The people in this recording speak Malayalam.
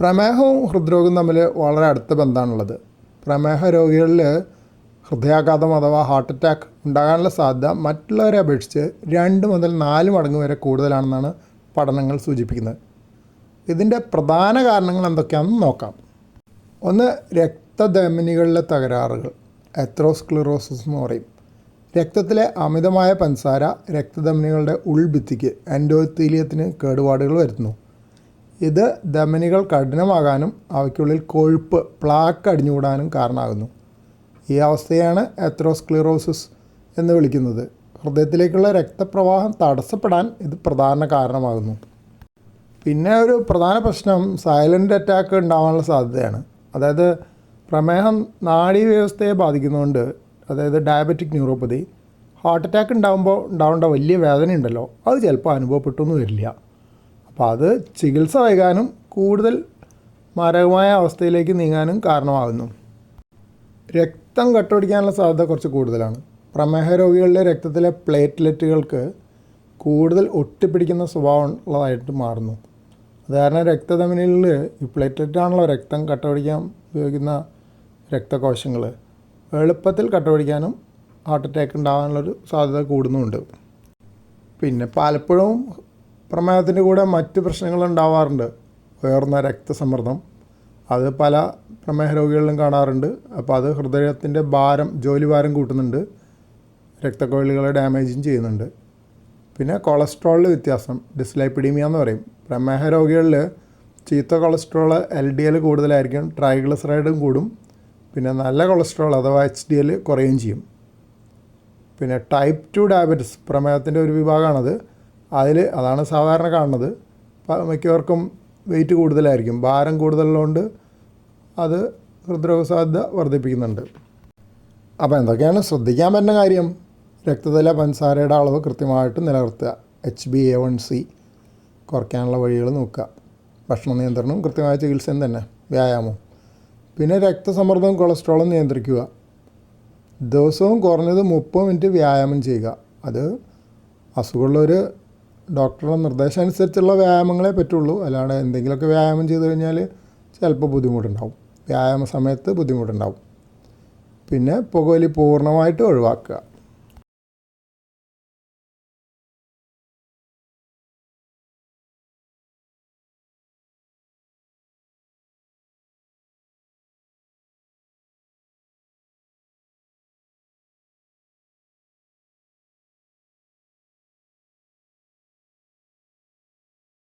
പ്രമേഹവും ഹൃദ്രോഗവും തമ്മിൽ വളരെ അടുത്ത ബന്ധമാണുള്ളത്. പ്രമേഹ രോഗികളിൽ ഹൃദയാഘാതം അഥവാ ഹാർട്ട് അറ്റാക്ക് ഉണ്ടാകാനുള്ള സാധ്യത മറ്റുള്ളവരെ അപേക്ഷിച്ച് രണ്ട് മുതൽ നാല് മടങ്ങ് വരെ കൂടുതലാണെന്നാണ് പഠനങ്ങൾ സൂചിപ്പിക്കുന്നത്. ഇതിന്റെ പ്രധാന കാരണങ്ങൾ എന്തൊക്കെയാണെന്ന് നോക്കാം. ഒന്ന് രക്തധമനികളിലെ തകരാറുകൾ എത്രോസ്ക്ലിറോസിസ് എന്ന് പറയും. രക്തത്തിലെ അമിതമായ പഞ്ചസാര രക്തധമനികളുടെ ഉൾഭിത്തിക്ക് എൻഡോത്തീലിയത്തിന് കേടുപാടുകൾ വരുത്തുന്നു. ഇത് ധമനികൾ കഠിനമാകാനും അവയ്ക്കുള്ളിൽ കൊഴുപ്പ് പ്ലാക്ക് അടിഞ്ഞുകൂടാനും കാരണമാകുന്നു. ഈ അവസ്ഥയാണ് എത്രോസ്ക്ലിറോസിസ് എന്ന് വിളിക്കുന്നത്. ഹൃദയത്തിലേക്കുള്ള രക്തപ്രവാഹം തടസ്സപ്പെടാൻ ഇത് പ്രധാന കാരണമാകുന്നു. പിന്നെ ഒരു പ്രധാന പ്രശ്നം സൈലന്റ് അറ്റാക്ക് ഉണ്ടാകാനുള്ള സാധ്യതയാണ്. അതായത് പ്രമേഹം നാഡീവ്യവസ്ഥയെ ബാധിക്കുന്നതുകൊണ്ട് അതായത് ഡയബറ്റിക് ന്യൂറോപ്പതി ഹാർട്ട് അറ്റാക്ക് ഉണ്ടാകുമ്പോൾ ഉണ്ടാവേണ്ട വലിയ വേദന ഉണ്ടല്ലോ അത് ചിലപ്പോൾ അനുഭവപ്പെട്ടൊന്നും വരില്ല. അപ്പോൾ അത് ചികിത്സ വൈകാനും കൂടുതൽ മാരകമായ അവസ്ഥയിലേക്ക് നീങ്ങാനും കാരണമാകുന്നു. രക്തം കട്ടപിടിക്കാനുള്ള സാധ്യത കുറച്ച് കൂടുതലാണ്. പ്രമേഹ രോഗികളുടെ രക്തത്തിലെ പ്ലേറ്റ്ലെറ്റുകൾക്ക് കൂടുതൽ ഒട്ടിപ്പിടിക്കുന്ന സ്വഭാവം ഉള്ളതായിട്ട് മാറുന്നു. അത് കാരണം രക്തധമനികളിൽ ഈ പ്ലേറ്റ്ലെറ്റാണല്ലോ രക്തം കട്ടപിടിക്കാൻ ഉപയോഗിക്കുന്ന രക്തകോശങ്ങൾ എളുപ്പത്തിൽ കട്ടപിടിക്കാനും ഹാർട്ട് അറ്റാക്ക് ഉണ്ടാകാനുള്ളൊരു സാധ്യത കൂടുന്നുമുണ്ട് പിന്നെ പലപ്പോഴും പ്രമേഹത്തിന്റെ കൂടെ മറ്റ് പ്രശ്നങ്ങൾ ഉണ്ടാവാറുണ്ട്. ഉയർന്ന രക്തസമ്മർദ്ദം. അത് പല പ്രമേഹ രോഗികളിലും കാണാറുണ്ട്. അപ്പോൾ അത് ഹൃദയത്തിന്റെ ഭാരം ജോലി ഭാരം കൂട്ടുന്നുണ്ട്. രക്തക്കൊഴലുകളെ ഡാമേജും ചെയ്യുന്നുണ്ട്. പിന്നെ കൊളസ്ട്രോളിൽ വ്യത്യാസം ഡിസ്ലൈപ്പിഡീമിയ എന്ന് പറയും. പ്രമേഹ രോഗികളിൽ ചീത്ത കൊളസ്ട്രോൾ എൽ ഡി എൽ കൂടുതലായിരിക്കും ട്രൈഗ്ലിസറൈഡും കൂടും. പിന്നെ നല്ല കൊളസ്ട്രോൾ അഥവാ എച്ച് ഡി എൽ കുറയുകയും ചെയ്യും. പിന്നെ ടൈപ്പ് ടു ഡയബറ്റിസ് പ്രമേഹത്തിന്റെ ഒരു വിഭാഗമാണത്. അതിൽ അതാണ് സാധാരണ കാണുന്നത്. മിക്കവർക്കും വെയിറ്റ് കൂടുതലായിരിക്കും. ഭാരം കൂടുതലുള്ളതുകൊണ്ട് അത് ഹൃദ്രോഗ സാധ്യത വർദ്ധിപ്പിക്കുന്നുണ്ട്. അപ്പോൾ എന്തൊക്കെയാണ്? ശ്രദ്ധിക്കാൻ പറ്റുന്ന കാര്യം. രക്തത്തിലെ പഞ്ചസാരയുടെ അളവ് കൃത്യമായിട്ട് നിലനിർത്തുക. H B A one C കുറയ്ക്കാനുള്ള വഴികൾ നോക്കുക. ഭക്ഷണ നിയന്ത്രണവും കൃത്യമായ ചികിത്സയും തന്നെ. വ്യായാമം പിന്നെ രക്തസമ്മർദ്ദവും കൊളസ്ട്രോളും നിയന്ത്രിക്കുക. ദിവസവും കുറഞ്ഞത് മുപ്പത് മിനിറ്റ് വ്യായാമം ചെയ്യുക. അത് അസുഖമുള്ളവർ ഡോക്ടറുടെ നിർദ്ദേശം അനുസരിച്ചുള്ള വ്യായാമങ്ങളെ പറ്റുള്ളൂ. അല്ലാണ്ട് എന്തെങ്കിലുമൊക്കെ വ്യായാമം ചെയ്ത് കഴിഞ്ഞാൽ ചിലപ്പോൾ ബുദ്ധിമുട്ടുണ്ടാവും. വ്യായാമ സമയത്ത് ബുദ്ധിമുട്ടുണ്ടാവും. പിന്നെ പുകവലി പൂർണമായിട്ട് ഒഴിവാക്കുക.